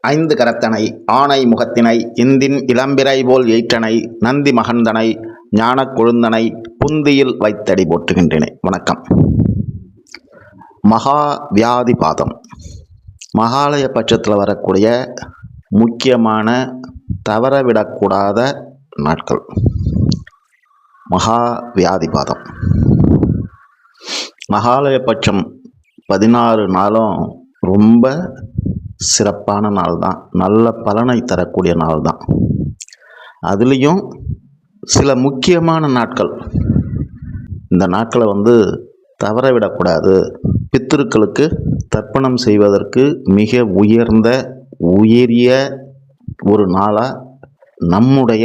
ஐந்து கரத்தனை ஆணை முகத்தினை இந்தின் இளம்பிறை போல் எயிற்றனை நந்தி மகந்தனை ஞான கொழுந்தனை புந்தியில் வைத்தடி போற்றுகின்றேனே. வணக்கம். மகா வியாதி பாதம். மகாலய பட்சத்தில் வரக்கூடிய முக்கியமான தவறவிடக்கூடாத நாட்கள். மகா வியாதி பாதம். மகாலய பட்சம் பதினாறு நாளும் ரொம்ப சிறப்பான நாள் தான் நல்ல பலனை தரக்கூடிய நாள் தான் அதுலேயும் சில முக்கியமான நாட்கள். இந்த நாட்களை வந்து தவற விடக்கூடாது பித்திருக்களுக்கு தர்ப்பணம் செய்வதற்கு மிக உயர்ந்த உயரிய ஒரு நாளாக நம்முடைய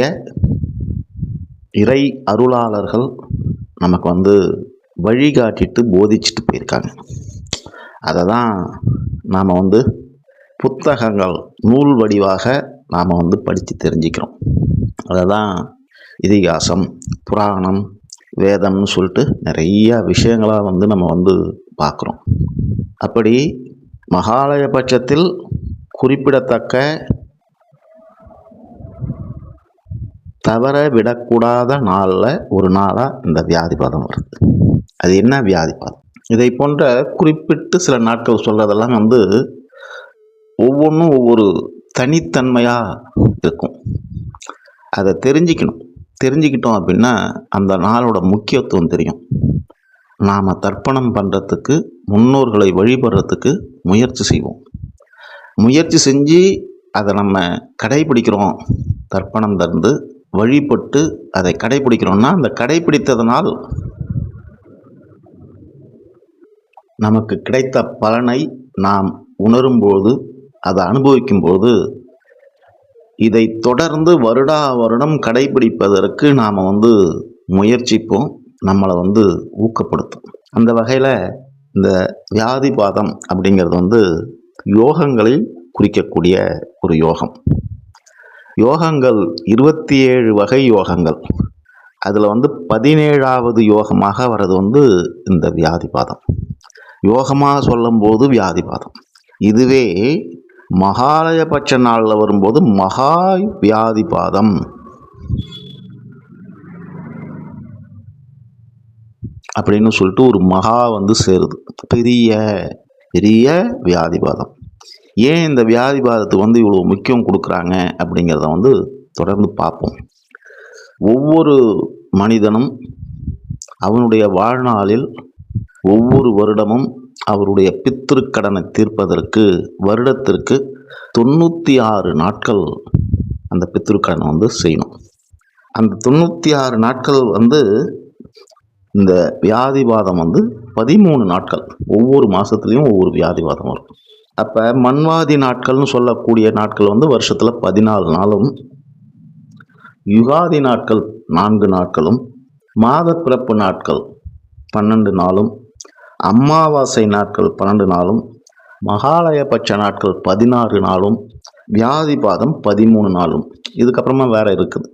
இறை அருளாளர்கள் நமக்கு வந்து வழிகாட்டிட்டு போதிச்சுட்டு போயிருக்காங்க. அதை தான் நாம் வந்து புத்தகங்கள் நூல் வடிவாக நாம் வந்து படித்து தெரிஞ்சுக்கிறோம். அதை தான் இதிகாசம் புராணம் வேதம்னு சொல்லிட்டு நிறையா விஷயங்களாக வந்து நம்ம வந்து பார்க்குறோம். அப்படி மகாலய பட்சத்தில் குறிப்பிடத்தக்க தவற விடக்கூடாத நாளில் ஒரு நாளாக இந்த வியாதிபாதம் வருது. அது என்ன வியாதிபாதம்? இதை போன்ற குறிப்பிட்டு சில நாட்கள் சொல்கிறதெல்லாம் வந்து ஒவ்வொன்றும் ஒவ்வொரு தனித்தன்மையாக இருக்கும். அதை தெரிஞ்சுக்கணும். தெரிஞ்சுக்கிட்டோம் அப்படின்னா அந்த நாளோட முக்கியத்துவம் தெரியும். நாம் தர்ப்பணம் பண்ணுறதுக்கு முன்னோர்களை வழிபடுறதுக்கு முயற்சி செய்வோம். முயற்சி செஞ்சு அதை நம்ம கடைபிடிக்கிறோம். தர்ப்பணம் தந்து வழிபட்டு அதை கடைபிடிக்கிறோம்னா அந்த கடைபிடித்ததனால் நமக்கு கிடைத்த பலனை நாம் உணரும்போது அதை அனுபவிக்கும்போது இதை தொடர்ந்து வருடா வருடம் கடைபிடிப்பதற்கு நாம் வந்து முயற்சிப்போம் நம்மளை வந்து ஊக்கப்படுத்தும். அந்த வகையில் இந்த வியாதிபாதம் அப்படிங்கிறது வந்து யோகங்களில் குறிக்கக்கூடிய ஒரு யோகம். யோகங்கள் இருபத்தி ஏழு வகை யோகங்கள். அதில் வந்து பதினேழாவது யோகமாக வர்றது வந்து இந்த வியாதிபாதம் யோகமாக சொல்லும்போது வியாதிபாதம் இதுவே மகாலயபட்ச நாளில் வரும்போது மகா வியாதிபாதம். அப்படின்னு சொல்லிட்டு ஒரு மகா வந்து சேருது. பெரிய பெரிய வியாதிபாதம். ஏன் இந்த வியாதிபாதத்துக்கு வந்து இவ்வளோ முக்கியம் கொடுக்குறாங்க அப்படிங்கிறத வந்து தொடர்ந்து பார்ப்போம். ஒவ்வொரு மனிதனும் அவனுடைய வாழ்நாளில் ஒவ்வொரு வருடமும் அவருடைய பித்திருக்கடனை தீர்ப்பதற்கு வருடத்திற்கு தொண்ணூற்றி ஆறு நாட்கள் அந்த பித்திருக்கடனை வந்து செய்யணும். அந்த தொண்ணூற்றி ஆறு நாட்கள் வந்து இந்த வியாதிவாதம் வந்து பதிமூணு நாட்கள். ஒவ்வொரு மாதத்துலேயும் ஒவ்வொரு வியாதிவாதம் வரும். அப்போ மண்வாதி நாட்கள்னு சொல்லக்கூடிய நாட்கள் வந்து வருஷத்தில் பதினாலு நாளும் யுகாதி நாட்கள் நான்கு நாட்களும் மாத பிறப்பு நாட்கள் பன்னெண்டு நாளும் அமாவாசை நாட்கள் பன்னெண்டு நாளும் மகாலயபட்ச நாட்கள் பதினாறு நாளும் வியாதிபாதம் பதிமூணு நாளும். இதுக்கப்புறமா வேற இருக்குது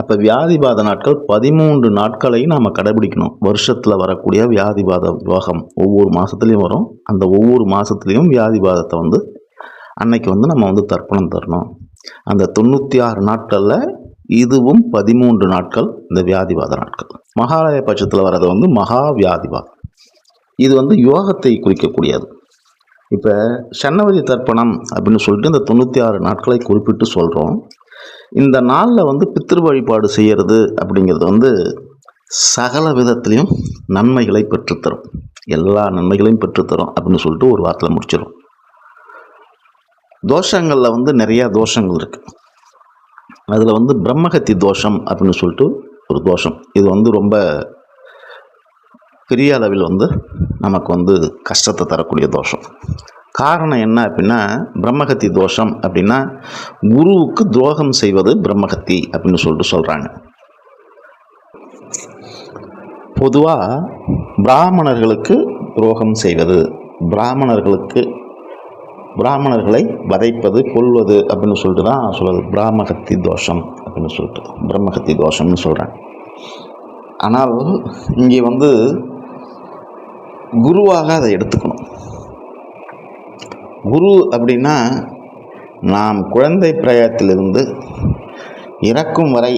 அப்போ வியாதிபாத நாட்கள் பதிமூன்று நாட்களையும் நாம் கடைபிடிக்கணும். வருஷத்தில் வரக்கூடிய வியாதிபாத யோகம் ஒவ்வொரு மாதத்துலேயும் வரும். அந்த ஒவ்வொரு மாதத்துலேயும் வியாதிபாதத்தை வந்து அன்னைக்கு வந்து நம்ம வந்து தர்ப்பணம் தரணும். அந்த தொண்ணூற்றி ஆறு நாட்களில் இதுவும் பதிமூன்று நாட்கள் இந்த வியாதிவாத நாட்கள். மகாலய பட்சத்தில் வர்றது வந்து மகா வியாதிபாதம். இது வந்து யோகத்தை குறிக்கக்கூடியது. இப்போ சன்னவதி தர்ப்பணம் அப்படின்னு சொல்லிட்டு இந்த தொண்ணூற்றி ஆறு நாட்களை குறிப்பிட்டு சொல்கிறோம் இந்த நாளில் வந்து பித்திரு வழிபாடு செய்கிறது அப்படிங்கிறது வந்து சகல விதத்துலேயும் நன்மைகளை பெற்றுத்தரும். எல்லா நன்மைகளையும் பெற்றுத்தரும் அப்படின்னு சொல்லிட்டு ஒரு வார்த்தையில் முடிச்சிடும் தோஷங்களில் வந்து நிறையா தோஷங்கள் இருக்குது அதில் வந்து பிரம்மகத்தி தோஷம் அப்படின்னு சொல்லிட்டு ஒரு தோஷம். இது வந்து ரொம்ப பெரிய அளவில் வந்து நமக்கு வந்து கஷ்டத்தை தரக்கூடிய தோஷம். காரணம் என்ன அப்படின்னா பிரம்மகத்தி தோஷம் அப்படின்னா குருவுக்கு துரோகம் செய்வது பிரம்மகத்தி அப்படின்னு சொல்லிட்டு சொல்கிறாங்க பொதுவாக பிராமணர்களுக்கு துரோகம் செய்வது பிராமணர்களுக்கு பிராமணர்களை வதைப்பது கொள்வது அப்படின்னு சொல்லிட்டு தான் சொல்வது பிராமகத்தி தோஷம் அப்படின்னு சொல்லிட்டு பிரம்மகத்தி தோஷம்னு சொல்கிறாங்க ஆனால் இங்கே வந்து குருவாக அதை எடுத்துக்கணும். குரு அப்படின்னா நாம் குழந்தை பிரயத்திலிருந்து இறக்கும் வரை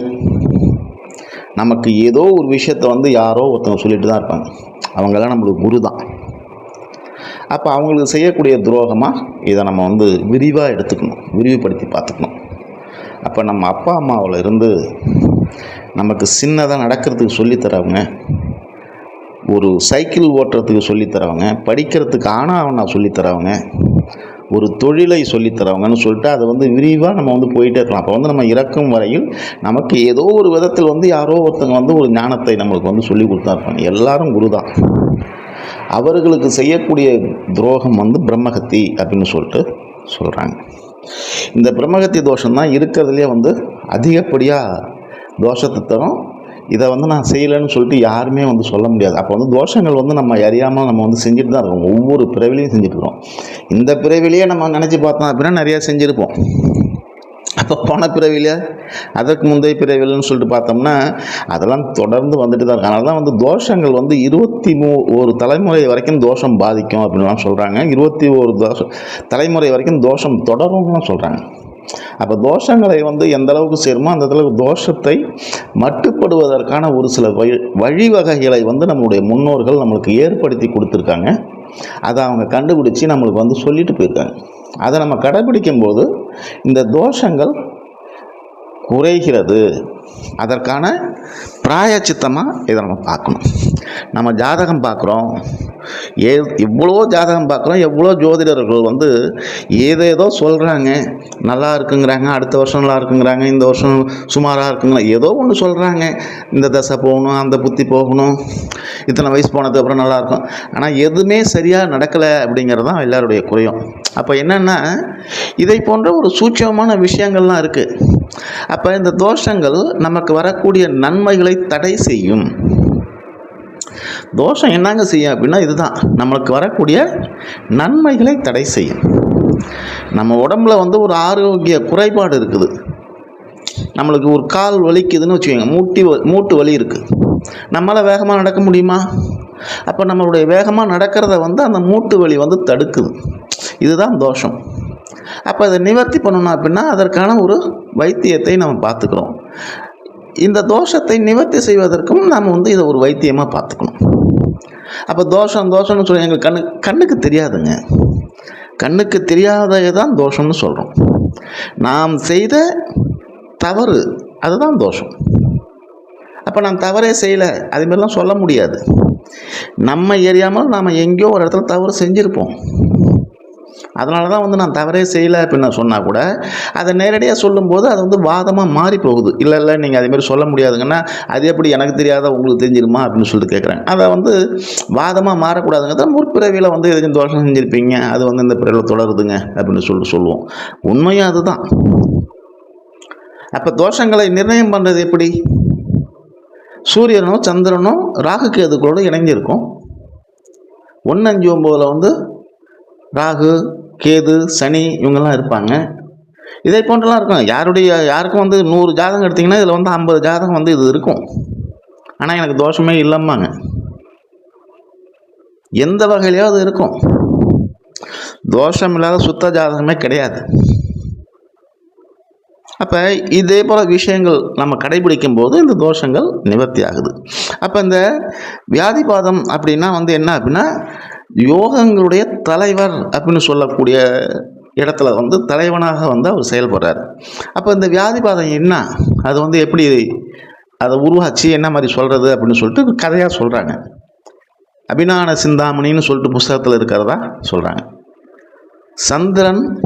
நமக்கு ஏதோ ஒரு விஷயத்த வந்து யாரோ ஒருத்தவங்க சொல்லிட்டு தான் இருப்பாங்க. அவங்கெல்லாம் நம்மளுக்கு குரு தான். அப்போ அவங்களுக்கு செய்யக்கூடிய துரோகமாக இதை நம்ம வந்து விரிவாக எடுத்துக்கணும். விரிவுபடுத்தி பார்த்துக்கணும். அப்போ நம்ம அப்பா அம்மாவில் இருந்து நமக்கு சின்னதாக நடக்கிறதுக்கு சொல்லித்தரவங்க ஒரு சைக்கிள் ஓட்டுறதுக்கு சொல்லித்தரவங்க படிக்கிறதுக்கு ஆனா அவனா சொல்லித்தரவங்க ஒரு தொழிலை சொல்லித்தரவங்கன்னு சொல்லிட்டு அதை வந்து விரிவாக நம்ம வந்து போயிட்டே இருக்கலாம். அப்போ வந்து நம்ம இறக்கும் வரையில் நமக்கு ஏதோ ஒரு விதத்தில் வந்து யாரோ ஒருத்தங்க வந்து ஒரு ஞானத்தை நம்மளுக்கு வந்து சொல்லி கொடுத்தா இருப்பாங்க. எல்லாரும் குரு தான் அவர்களுக்கு செய்யக்கூடிய துரோகம் வந்து பிரம்மகத்தி அப்படின்னு சொல்லிட்டு சொல்கிறாங்க இந்த பிரம்மகத்தி தோஷம் தான் இருக்கிறதுலே வந்து அதிகப்படியாக தோஷத்தை தரும். இதை வந்து நான் செய்யலைன்னு சொல்லிட்டு யாருமே வந்து சொல்ல முடியாது. அப்போ வந்து தோஷங்கள் வந்து நம்ம அறியாமல் நம்ம வந்து செஞ்சுட்டு தான் இருக்கோம். ஒவ்வொரு பிறவிலையும் செஞ்சுட்டு இருக்கோம். இந்த பிறவிலேயே நம்ம நினச்சி பார்த்தோம் அப்படின்னா நிறையா செஞ்சுருப்போம். அப்போ போன பிறவியில் அதற்கு முந்தைய பிறவில்னு சொல்லிட்டு பார்த்தோம்னா அதெல்லாம் தொடர்ந்து வந்துட்டு தான் இருக்கு அதனால தான் வந்து தோஷங்கள் வந்து இருபத்தி மூ ஒரு தலைமுறை வரைக்கும் தோஷம் பாதிக்கும் அப்படின்லாம் சொல்கிறாங்க இருபத்தி ஒரு தோஷம் தலைமுறை வரைக்கும் தோஷம் தொடரும்லாம் சொல்கிறாங்க அப்போ தோஷங்களை வந்து எந்த அளவுக்கு சேருமோ அந்த அளவுக்கு தோஷத்தை மட்டுப்படுவதற்கான ஒரு சில வழி வழிவகைகளை வந்து நம்மளுடைய முன்னோர்கள் நம்மளுக்கு ஏற்படுத்தி கொடுத்துருக்காங்க. அதை அவங்க கண்டுபிடிச்சி நம்மளுக்கு வந்து சொல்லிட்டு போயிருக்காங்க. அதை நம்ம கடைபிடிக்கும்போது இந்த தோஷங்கள் குறைகிறது. அதற்கான பிராயச்சித்தமாக இதை நம்ம பார்க்கணும். நம்ம ஜாதகம் பார்க்குறோம். ஏ எவ்வளோ ஜாதகம் பார்க்குறோம் எவ்வளோ ஜோதிடர்கள் வந்து ஏதேதோ சொல்கிறாங்க நல்லா இருக்குங்கிறாங்க அடுத்த வருஷம் நல்லா இருக்குங்கிறாங்க இந்த வருஷம் சுமாராக இருக்குங்களா ஏதோ ஒன்று சொல்கிறாங்க இந்த தசை போகணும் அந்த புத்தி போகணும் இத்தனை வயசு போனதுக்கப்புறம் நல்லாயிருக்கும் ஆனால் எதுவுமே சரியாக நடக்கலை அப்படிங்கிறது தான் எல்லாருடைய குறையும். அப்போ என்னென்னா இதை போன்ற ஒரு சூட்சமான விஷயங்கள்லாம் இருக்குது அப்போ இந்த தோஷங்கள் நமக்கு வரக்கூடிய நன்மைகளை தடை செய்யும். தோஷம் என்னங்க செய்யும் அப்படின்னா இதுதான். நம்மளுக்கு வரக்கூடிய நன்மைகளை தடை செய்யும். நம்ம உடம்புல வந்து ஒரு ஆரோக்கிய குறைபாடு இருக்குது. நம்மளுக்கு ஒரு கால் வலிக்குதுன்னு வச்சுக்கோங்க. மூட்டி மூட்டு வலி இருக்குது நம்மளால் வேகமாக நடக்க முடியுமா? அப்போ நம்மளுடைய வேகமாக நடக்கிறத வந்து அந்த மூட்டு வலி வந்து தடுக்குது. இதுதான் தோஷம். அப்போ அதை நிவர்த்தி பண்ணணும் அப்படின்னா அதற்கான ஒரு வைத்தியத்தை நம்ம பார்த்துக்கிறோம். இந்த தோஷத்தை நிவர்த்தி செய்வதற்கும் நாம் வந்து இதை ஒரு வைத்தியமாக பார்த்துக்கணும். அப்போ தோஷம் தோஷம்னு சொல்லி எங்கள் கண்ணு கண்ணுக்கு தெரியாதுங்க. கண்ணுக்கு தெரியாதது தான் தோஷம்னு சொல்கிறோம் நாம் செய்த தவறு அதுதான் தோஷம். அப்போ நான் தவறே செய்யலை அதுமாரிலாம் சொல்ல முடியாது. நம்ம எரியாமல் நாம் எங்கேயோ ஒரு இடத்துல தவறு செஞ்சுருப்போம். அதனால தான் வந்து நான் தவறே செய்யலை அப்படின்னு நான் சொன்னால் கூட அதை நேரடியாக சொல்லும்போது அது வந்து வாதமாக மாறி போகுது. இல்லை இல்லை நீங்கள் அதேமாரி சொல்ல முடியாதுங்கன்னா அது எப்படி எனக்கு தெரியாத உங்களுக்கு தெரிஞ்சிருமா அப்படின்னு சொல்லிட்டு கேட்குறேன் அதை வந்து வாதமாக மாறக்கூடாதுங்கிறத முற்பிறவியில் வந்து எதுக்கும் தோஷம் செஞ்சுருப்பீங்க? அது வந்து இந்த பிறவியில் தொடருதுங்க அப்படின்னு சொல்லிட்டு சொல்லுவோம். உண்மையும் அதுதான். அப்போ தோஷங்களை நிர்ணயம் பண்ணுறது எப்படி? சூரியனும் சந்திரனும் ராகு கேதுக்களோடு இணைஞ்சிருக்கும். ஒன்று அஞ்சு ஒம்போதில் வந்து ராகு கேது சனி இவங்கெல்லாம் இருப்பாங்க. இதை போன்றலாம் இருக்கும். யாருடைய யாருக்கும் வந்து நூறு ஜாதகம் எடுத்திங்கன்னா இதில் வந்து ஐம்பது ஜாதகம் வந்து இது இருக்கும். ஆனால் எனக்கு தோஷமே இல்லைம்பாங்க. எந்த வகையிலையாவது இருக்கும். தோஷம் இல்லாத சுத்த ஜாதகமே கிடையாது. அப்போ இதே போல் விஷயங்கள் நம்ம கடைபிடிக்கும் போது இந்த தோஷங்கள் நிவர்த்தி ஆகுது. அப்போ இந்த வியாதிபாதம் அப்படின்னா வந்து என்ன அப்படின்னா யோகங்களுடைய தலைவர் அப்படின்னு சொல்லக்கூடிய இடத்துல வந்து தலைவனாக வந்து அவர் செயல்படுறார். அப்போ இந்த வியாதி பாதம் என்ன? அது வந்து எப்படி அதை உருவாச்சு? என்ன மாதிரி சொல்கிறது அப்படின்னு சொல்லிட்டு கதையாக சொல்கிறாங்க அபிநான சிந்தாமணின்னு சொல்லிட்டு புஸ்தகத்தில் இருக்கிறதா சொல்கிறாங்க சந்திரன்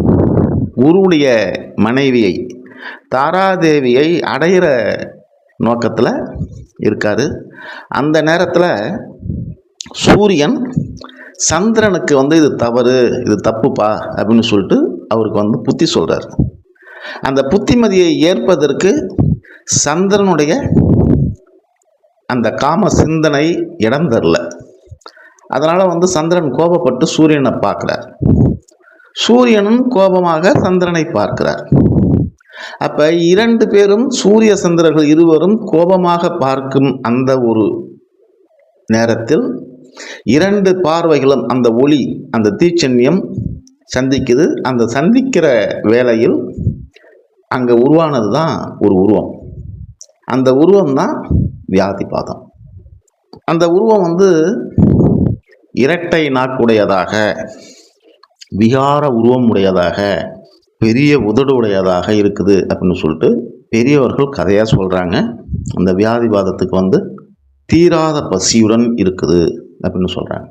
குருவுடைய மனைவியை தாராதேவியை அடையிற நோக்கத்தில் இருக்கார். அந்த நேரத்தில் சூரியன் சந்திரனுக்கு வந்து இது தவறு இது தப்புப்பா அப்படின்னு சொல்லிட்டு அவருக்கு வந்து புத்தி சொல்கிறார் அந்த புத்திமதியை ஏற்பதற்கு சந்திரனுடைய அந்த காம சிந்தனை இடம் தரல. அதனால் வந்து சந்திரன் கோபப்பட்டு சூரியனை பார்க்குறார். சூரியனும் கோபமாக சந்திரனை பார்க்கிறார். அப்போ இரண்டு பேரும் சூரிய சந்திரர்கள் இருவரும் கோபமாக பார்க்கும் அந்த ஒரு நேரத்தில் இரண்டு பார்வைகளும் அந்த ஒளி அந்த தீச்சன்யம் சந்திக்குது. அந்த சந்திக்கிற வேளையில் அங்கே உருவானது தான் ஒரு உருவம். அந்த உருவம் தான் வியாதிபாதம் அந்த உருவம் வந்து இரட்டை நாக்குடையதாக விகார உருவம் உடையதாக பெரிய உதடு உடையதாக இருக்குது அப்படின்னு சொல்லிட்டு பெரியவர்கள் கதையாக சொல்கிறாங்க அந்த வியாதிவாதத்துக்கு வந்து தீராத பசியுடன் இருக்குது. அப்படின்னு சொல்கிறாங்க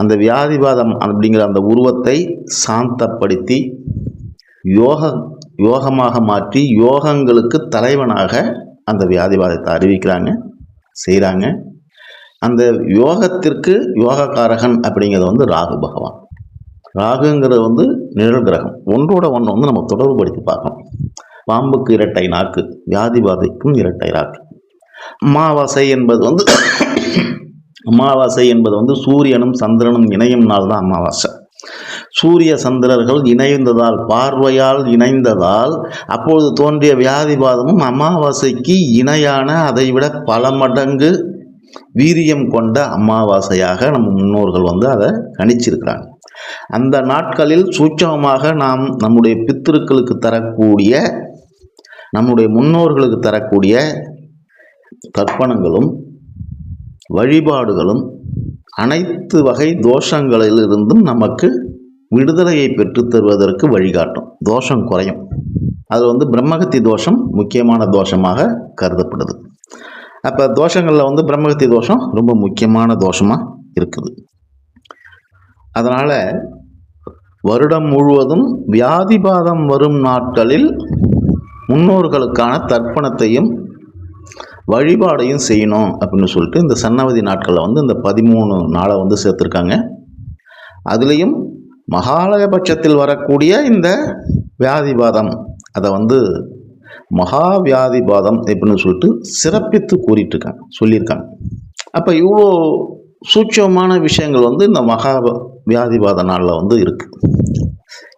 அந்த வியாதிவாதம் அப்படிங்கிற அந்த உருவத்தை சாந்தப்படுத்தி யோக யோகமாக மாற்றி யோகங்களுக்கு தலைவனாக அந்த வியாதிவாதத்தை அறிவிக்கிறாங்க செய்கிறாங்க அந்த யோகத்திற்கு யோகக்காரகன் அப்படிங்கிறது வந்து ராகு பகவான். ராகுங்கிறது வந்து நிழல் கிரகம். ஒன்றோட ஒன்று வந்து நம்ம தொடர்புபடுத்தி பார்க்கணும். பாம்புக்கு இரட்டை நாக்கு வியாதிவாதைக்கும் இரட்டை நாக்கு. அமாவாசை என்பது வந்து அமாவாசை என்பது வந்து சூரியனும் சந்திரனும் இணையும் நாள் தான் அமாவாசை. சூரிய சந்திரர்கள் இணைந்ததால் பார்வையால் இணைந்ததால் அப்பொழுது தோன்றிய வியாதிபாதமும் அமாவாசைக்கு இணையான அதைவிட பல மடங்கு வீரியம் கொண்ட அமாவாசையாக நம்ம முன்னோர்கள் வந்து அதை கணிச்சிருக்கிறாங்க. அந்த நாட்களில் சூட்சமமாக நாம் நம்முடைய பித்திருக்களுக்கு தரக்கூடிய நம்முடைய முன்னோர்களுக்கு தரக்கூடிய தர்ப்பணங்களும் வழிபாடுகளும் அனைத்து வகை தோஷங்களிலிருந்தும் நமக்கு விடுதலையை பெற்றுத் தருவதற்கு வழிகாட்டும். தோஷம் குறையும். அது வந்து பிரம்மகத்தி தோஷம் முக்கியமான தோஷமாக கருதப்படுது. அப்போ தோஷங்களில் வந்து பிரம்மகத்தி தோஷம் ரொம்ப முக்கியமான தோஷமாக இருக்குது. அதனால் வருடம் முழுவதும் வியாதிபாதம் வரும் நாட்களில் முன்னோர்களுக்கான தர்ப்பணத்தையும் வழிபாடையும் செய்யணும் அப்படின்னு சொல்லிட்டு இந்த சன்னவதி நாட்களில் வந்து இந்த பதிமூணு நாளை வந்து சேர்த்துருக்காங்க. அதுலேயும் மகாலயபட்சத்தில் வரக்கூடிய இந்த வியாதிபாதம் அதை வந்து மகா வியாதிபாதம் எப்படின்னு சொல்லிட்டு சிறப்பித்து கூறிட்டுருக்காங்க சொல்லியிருக்காங்க. அப்போ இவ்வளோ சூட்சமான விஷயங்கள் வந்து இந்த மகா வியாதிபாத நாளில் வந்து இருக்குது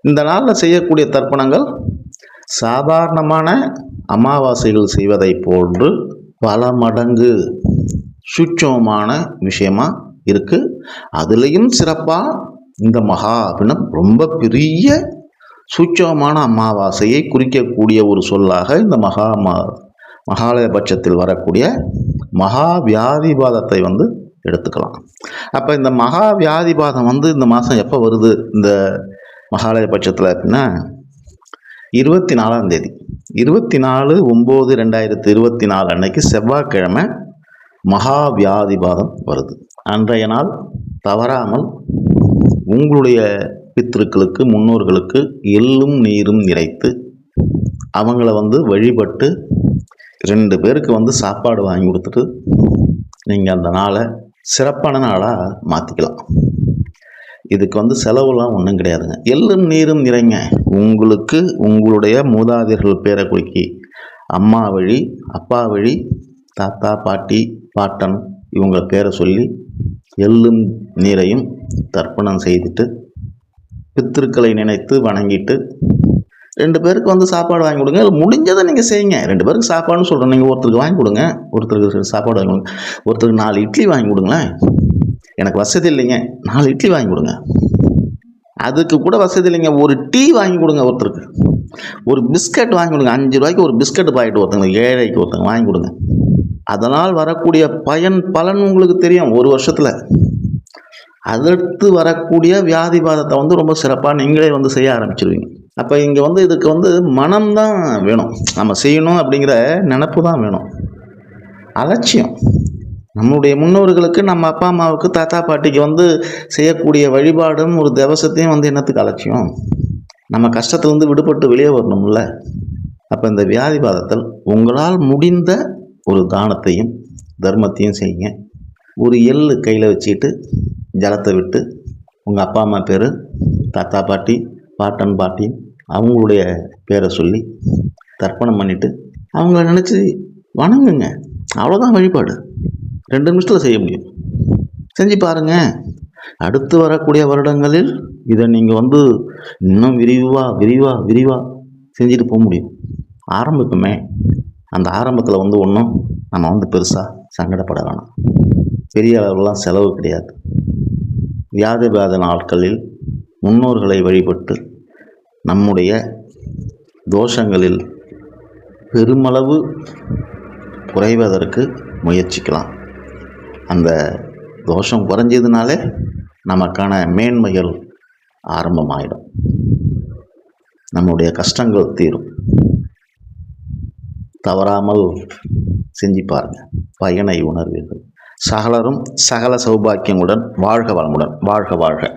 இந்த நாளில் செய்யக்கூடிய தர்ப்பணங்கள் சாதாரணமான அமாவாசைகள் செய்வதை போன்று பல மடங்கு சூட்சமான விஷயமா இருக்குது அதுலேயும் சிறப்பாக இந்த மகா அப்படின்னா ரொம்ப பெரிய சூட்சமான அமாவாசையை குறிக்கக்கூடிய ஒரு சொல்லாக இந்த மகா மா மகாலய பட்சத்தில் வரக்கூடிய மகா வியாதிபாதத்தை வந்து எடுத்துக்கலாம். அப்போ இந்த மகா வியாதிபாதம் வந்து இந்த மாதம் எப்போ வருது? இந்த மகாலய பட்சத்தில் அப்படின்னா இருபத்தி நாலாம் தேதி. இருபத்தி நாலு ஒம்பது ரெண்டாயிரத்தி இருபத்தி நாலு அன்னைக்கு செவ்வாய்க்கிழமை மகா வியாதிபாதம் வருது. அன்றைய நாள் தவறாமல் உங்களுடைய பித்திருக்களுக்கு முன்னோர்களுக்கு எள்ளும் நீரும் நிறைத்து அவங்கள வந்து வழிபட்டு ரெண்டு பேருக்கு வந்து சாப்பாடு வாங்கி கொடுத்துட்டு நீங்கள் அந்த நாளை சிறப்பான நாளாக மாற்றிக்கலாம் இதுக்கு வந்து செலவுலாம் ஒன்றும் கிடையாதுங்க. எள்ளும் நீரும் நிறைங்க. உங்களுக்கு உங்களுடைய மூதாதையர்கள் பேரை குறிக்கி அம்மா வழி அப்பா வழி தாத்தா பாட்டி பாட்டன் இவங்க பேரை சொல்லி எள்ளும் நீரையும் தர்ப்பணம் செய்துட்டு பித்திருக்களை நினைத்து வணங்கிட்டு ரெண்டு பேருக்கு வந்து சாப்பாடு வாங்கி கொடுங்க. இல்லை முடிஞ்சதை நீங்கள் செய்யுங்க. ரெண்டு பேருக்கு சாப்பாடுன்னு சொல்கிறேன் நீங்கள் ஒருத்தருக்கு வாங்கி கொடுங்க. ஒருத்தருக்கு சாப்பாடு வாங்கி கொடுங்க. ஒருத்தருக்கு நாலு இட்லி வாங்கி கொடுங்களேன். எனக்கு வசதி இல்லைங்க. நாலு இட்லி வாங்கி கொடுங்க. அதுக்கு கூட வசதி இல்லைங்க. ஒரு டீ வாங்கி கொடுங்க ஒருத்தருக்கு. ஒரு பிஸ்கட் வாங்கி கொடுங்க. அஞ்சு ரூபாய்க்கு ஒரு பிஸ்கட் பாக்கெட் ஒருத்தங்க ஏழைக்கு ஒருத்தங்க வாங்கி கொடுங்க. அதனால் வரக்கூடிய பயன் பலன் உங்களுக்கு தெரியும் ஒரு வருஷத்தில். அடுத்து வரக்கூடிய வியாதி பாதத்தை வந்து ரொம்ப சிறப்பாக நீங்களே வந்து செய்ய ஆரம்பிச்சிருவீங்க. அப்போ இங்கே வந்து இதுக்கு வந்து மனம் தான் வேணும். நம்ம செய்யணும் அப்படிங்கிற நினப்பு தான் வேணும். அலட்சியம். நம்முடைய முன்னோர்களுக்கு நம்ம அப்பா அம்மாவுக்கு தாத்தா பாட்டிக்கு வந்து செய்யக்கூடிய வழிபாடும் ஒரு திவசத்தையும் வந்து என்னத்துக்கு அலட்சியம்? நம்ம கஷ்டத்துலேருந்து விடுபட்டு வெளியே வரணும்ல. அப்போ இந்த வியாதிபாதத்தில் உங்களால் முடிந்த ஒரு தானத்தையும் தர்மத்தையும் செய்யுங்க. ஒரு எள்ளு கையில் வச்சுக்கிட்டு ஜலத்தை விட்டு உங்கள் அப்பா அம்மா பேர் தாத்தா பாட்டி பாட்டன் பாட்டி அவங்களுடைய பேரை சொல்லி தர்ப்பணம் பண்ணிவிட்டு அவங்கள நினச்சி வணங்குங்க. அவ்வளோதான் வழிபாடு. ரெண்டு நிமிஷத்தில் செய்ய முடியும். செஞ்சு பாருங்கள் அடுத்து வரக்கூடிய வருடங்களில் இதை நீங்கள் வந்து இன்னும் விரிவாக விரிவாக விரிவாக செஞ்சுட்டு போக முடியும். ஆரம்பிக்குமே அந்த ஆரம்பத்தில் வந்து ஒன்றும் நம்ம வந்து பெருசாக சங்கடப்பட வேணாம். பெரிய அளவுலாம் செலவு கிடையாது. வியாதிபாத நாட்களில் முன்னோர்களை வழிபட்டு நம்முடைய தோஷங்களில் பெருமளவு குறைவதற்கு முயற்சிக்கலாம். அந்த தோஷம் குறைஞ்சதுனாலே நமக்கான மேன்மைகள் ஆரம்பமாயிடும். நம்முடைய கஷ்டங்கள் தீரும். தவறாமல் செஞ்சு பாருங்க. பயனை உணர்வீர்கள். சகலரும் சகல சௌபாக்கியங்களுடன் வாழ்க வளமுடன் வாழ்க வாழ்க.